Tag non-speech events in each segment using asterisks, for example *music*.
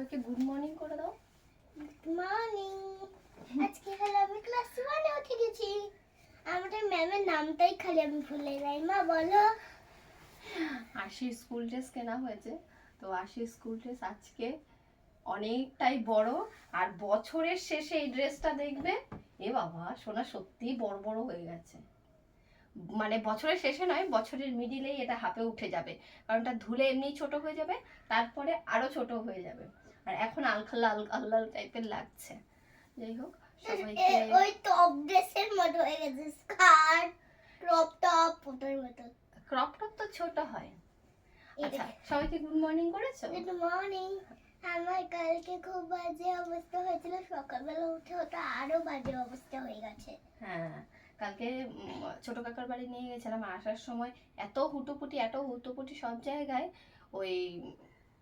সবাইকে good morning করে দাও। গুড মর্নিং আজকে হলো আমি ক্লাস ওয়ানে উঠে গেছি। আমাদের ম্যামের নামটাই খালি আমি ভুলে যাই। মা বলো। আশি স্কুল ড্রেস কেনা হয়েছে। তো আশি স্কুল ড্রেস আজকে অনেকটাই বড়। আর বছরের শেষে এই ড্রেসটা দেখবে। এ বাবা সোনা সত্যি বড় বড় হয়ে গেছে। মানে বছরের শেষে নয় বছরের মিডিলেই এটা হাফে উঠে যাবে। কারণ এটা ধুলে এমনি ছোট হয়ে যাবে তারপরে আরও ছোট হয়ে যাবে। আর এখন আলখাল্লা আলখাল্লা টাইপের লাগছে। যাই হোক সবাইকে ওই টপ ড্রেসের মতো হয়ে গেছে স্কার্ট ক্রপ টপ ওটার মতো। ক্রপ টপ তো ছোট হয়। আচ্ছা সবাইকে গুড মর্নিং করেছ? গুড মর্নিং আমার কালকে খুব বাজে অবস্থা হয়েছিল সকালবেলা উঠে ওটা আরও বাজে অবস্থা হয়ে গেছে। হ্যাঁ কালকে ছোট কাকার বাড়ি নিয়ে গেছিলাম আসার সময় এত হুটোপুটি এত হুটোপুটি সব জায়গায় ওই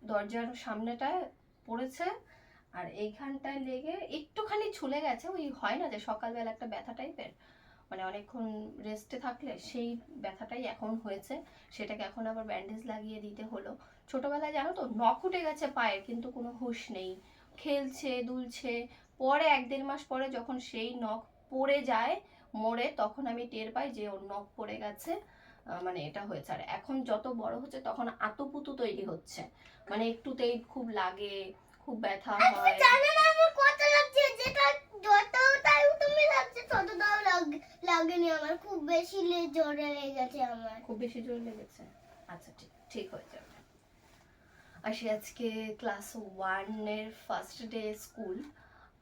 দরজার সামনেটায় পড়েছে, আর এইখানটায় লেগে একটুখানি ছুলে গেছে, ওই হয় না যে সকালবেলা একটা ব্যথা টাইপের? মানে অনেকক্ষণ রেস্টে থাকলে সেই ব্যথাটাই এখন হয়েছে, সেটাকে এখন আবার ব্যান্ডেজ লাগিয়ে দিতে হলো। ছোটোবেলায় জানো তো নখ উঠে গেছে পায়ের, কিন্তু কোনো হুঁশ নেই। খেলছে, দুলছে, পরে এক দেড় মাস পরে যখন সেই নখ পড়ে যায়, মরে, তখন আমি টের পাই যে ওর নখ পড়ে গেছে মানে এটা হয়েছে। আর এখন যত বড় হচ্ছে, তখন আতুপুতু তৈরি হচ্ছে। মানে একটুতেই খুব লাগে খুব ব্যথা হয়। জানো না আমার কত লাগছে যেটা যতটাই তুমি লাগছে ততটাও লাগ- লাগেনি আমার। খুব বেশি জোরে লেগে গেছে আমার। খুব বেশি জোর লেগেছে? আচ্ছা ঠিক ঠিক হয়ে যাবে। আসি আজকে ক্লাস ওয়ানের ফার্স্ট ডে স্কুল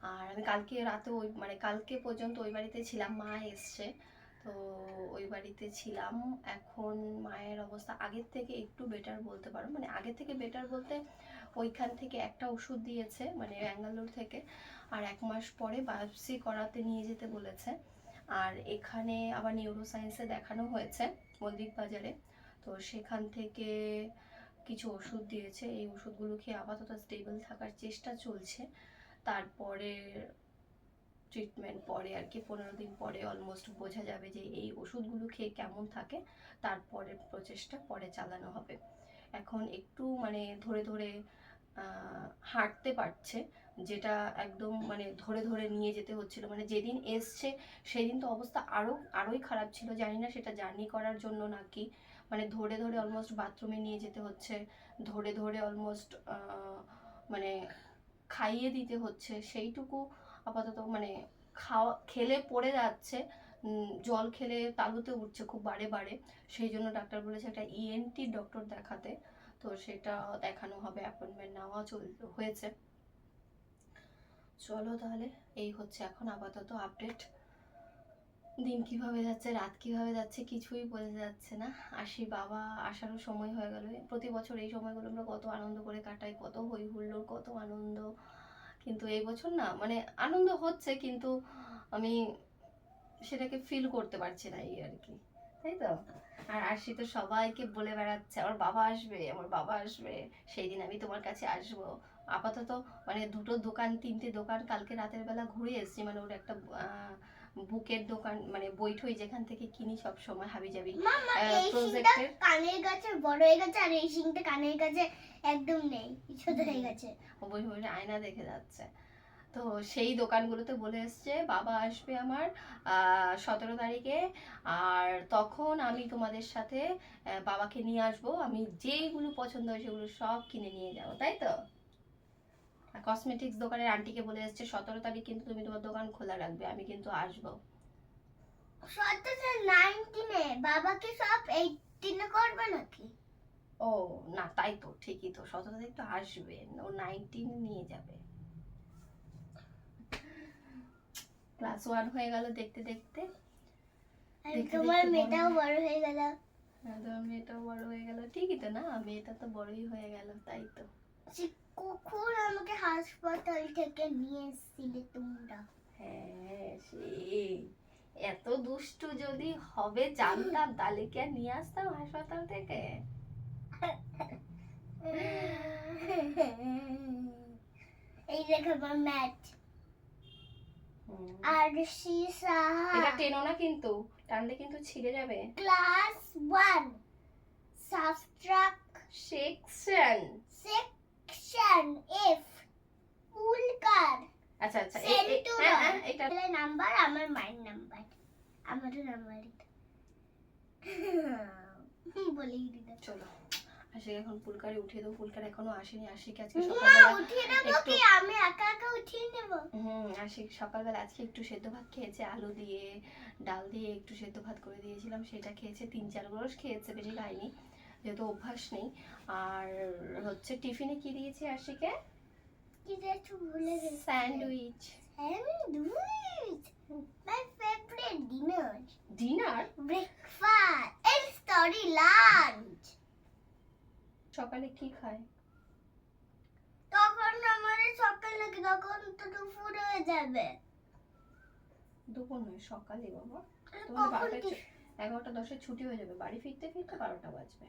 আর আমি কালকে রাতে ওই মানে কালকে পর্যন্ত ওই বাড়িতে ছিলাম মা এসছে। তো ওই বাড়িতে ছিলাম। এখন মায়ের অবস্থা আগের থেকে একটু বেটার বলতে পারো। মানে আগের থেকে বেটার বলতে ওইখান থেকে একটা ওষুধ দিয়েছে মানে ব্যাঙ্গালোর থেকে, আর এক মাস পরে বায়োপসি করাতে নিয়ে যেতে বলেছে। আর এখানে আবার নিউরো সায়েন্সে দেখানো হয়েছে মল্লিক বাজারে। তো সেখান থেকে কিছু ওষুধ দিয়েছে। এই ওষুধগুলো খেয়ে আপাতত স্টেবল থাকার চেষ্টা চলছে। তারপরে ট্রিটমেন্ট পরে আর কি, পনেরো দিন পরে অলমোস্ট বোঝা যাবে যে এই ওষুধগুলো খেয়ে কেমন থাকে, তারপরে প্রচেষ্টা পরে চালানো হবে। এখন একটু মানে ধরে ধরে হাঁটতে পারছে, যেটা একদম মানে ধরে ধরে নিয়ে যেতে হচ্ছিল। মানে যেদিন এসছে সেই দিন তো অবস্থা আরও আরোই খারাপ ছিল। জানি না সেটা জার্নি করার জন্য নাকি মানে ধরে ধরে অলমোস্ট বাথরুমে নিয়ে যেতে হচ্ছে, ধরে ধরে অলমোস্ট মানে খাইয়ে দিতে হচ্ছে। সেইটুকু আপাতত মানে খাওয়া, খেলে পড়ে যাচ্ছে। জল খেলে তালুতে উঠছে খুব বারে বারে। সেই জন্য ডাক্তার বলেছে একটা ইএনটি ডক্টর দেখাতে। তো সেটা দেখানো হবে অ্যাপয়েন্টমেন্ট নেওয়া চল, হয়েছে। চলো তাহলে, এই হচ্ছে এখন আপাতত আপডেট দিন কীভাবে যাচ্ছে, রাত কীভাবে যাচ্ছে কিছুই বোঝা যাচ্ছে না। আসি বাবা, আসারও সময় হয়ে গেল। প্রতি বছর এই সময়গুলো আমরা কত আনন্দ করে কাটাই, কত হই হুল্লোড়, কত আনন্দ। কিন্তু এই বছর না মানে আনন্দ হচ্ছে কিন্তু আমি সেটাকে ফিল করতে পারছি না এই আর কি, তাই তো? আর আরশি তো সবাইকে বলে বেড়াচ্ছে, আমার বাবা আসবে, আমার বাবা আসবে সেই দিন আমি তোমার কাছে আসব। আপাতত মানে দুটো দোকান, তিনটে দোকান কালকে রাতের বেলা ঘুরে এসছি মানে ওর একটা বুকের দোকান মানে বইঠই যেখান থেকে কিনি সব সময় হাবি যাবি প্রজেক্টের কানের কাছে বড় হয়ে গেছে আর এই সিংটা কানের কাছে একদম নেই ছোট হয়ে গেছে। বসে বসে আয়না দেখে যাচ্ছে। তো সেই দোকানগুলোতে বলে এসছে বাবা আসবে আমার সতেরো তারিখে আর তখন আমি তোমাদের সাথে বাবাকে নিয়ে আসব। আমি যেইগুলো পছন্দ হয় সেগুলো সব কিনে নিয়ে যাব তাই তো? কসমেটিক্স দোকানের আন্টিকে বলে এসছে সতেরো তারিখ কিন্তু তুমি তোমার দোকান খোলা রাখবে আমি কিন্তু আসব। সতেরো নাইনটিনে বাবাকে সব এইটিনে করবে নাকি? ও না তাই তো ঠিকই তো সতেরো তারিখ তো আসবে ও নাইনটিন নিয়ে যাবে। ক্লাস ওয়ান হয়ে গেল দেখতে দেখতে। তোমার মেয়েটাও বড় বড় হয়ে গেল। হ্যাঁ, তোমার মেয়েটাও বড় হয়ে গেল ঠিকই তো না মেয়েটা তো বড়ই হয়ে গেল তাই তো। আমাকে হাসপাতাল থেকে নিয়ে এসেছিলে তোমরা। হ্যাঁ সেই এত দুষ্টু যদি হবে জানতাম তাহলে কি আর নিয়ে আসতাম হাসপাতাল থেকে? এই দেখো আমার ম্যাট। আর সাহা এটা টেনো না কিন্তু টানলে কিন্তু ছিঁড়ে যাবে। Class one. আমারও নাম্বার *laughs* বলেই দিলাম চলো। আশিক এখন ফুলকারি উঠিয়ে দেবো। ফুলকারি এখনও আসেনি। আশিক আজকে সকালবেলা একটু- *laughs* আমি একা একা উঠিয়ে নেব? হুম আশিক সকালবেলা আজকে একটু সেদ্ধ ভাত খেয়েছে। আলু দিয়ে ডাল দিয়ে একটু সেদ্ধ ভাত করে দিয়েছিলাম। সেটা খেয়েছে তিন চার গ্রস খেয়েছে বেশি খায়নি। যেহেতু অভ্যাস নেই। আর হচ্ছে টিফিনে কি দিয়েছি আশিকে? কি যে একটু ভুলে গেছি। Sandwich. Sandwich. Dinner dinner breakfast and study lunch সকালে কি খায়? তখন আমাদের সকাল নাকি তখন তো দুপুর হয়ে যাবে। দুপুর নয় সকালে বাবা। ছু- এগারোটা দশে ছুটি হয়ে যাবে। বাড়ি ফিরতে ফিরতে বারোটা বাজবে।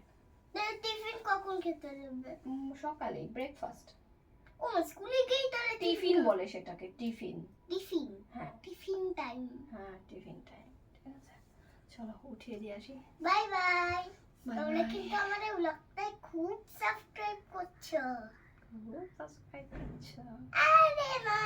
টিফিন কখন খেতে যাবে? সকালে ব্রেকফাস্ট ও স্কুলে গিয়েই তাহলে টিফিন বলে সেটাকে টিফিন টিফিন হ্যাঁ। টিফিন টাইম হ্যাঁ টিফিন টাইম ঠিক আছে। চলো উঠিয়ে দিয়ে আসি। বাই বাই Bye তোমরা. কিন্তু আমাদের ব্লগটাই খুব সাবস্ক্রাইব করছ। সাবস্ক্রাইব করছ। আরে মা